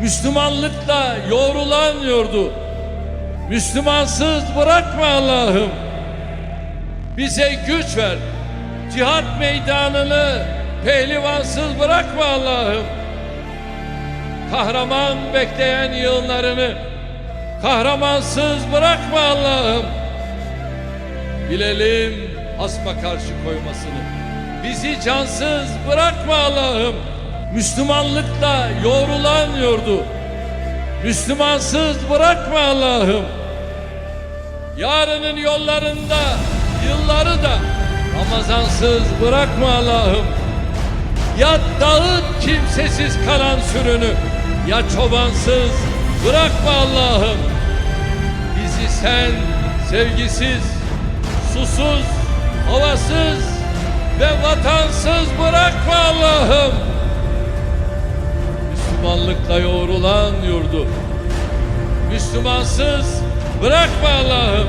Müslümanlıkla yoğrulan yurdu, Müslümansız bırakma Allah'ım. Bize güç ver, cihat meydanını pehlivansız bırakma Allah'ım. Kahraman bekleyen yığınlarını kahramansız bırakma Allah'ım. Bilelim hasma karşı koymasını. Bizi cansız bırakma Allah'ım. Müslümanlıkla yoğrulan yurdu. Müslümansız bırakma Allah'ım. Yarının yollarında yılları da Ramazansız bırakma Allah'ım. Ya dağıt kimsesiz kalan sürünü ya çobansız bırakma Allah'ım. Bizi sen sevgisiz, susuz, havasız ve vatansız bırakma Allah'ım. Müslümanlıkla yoğrulan yurdu. Müslümansız bırakma Allah'ım.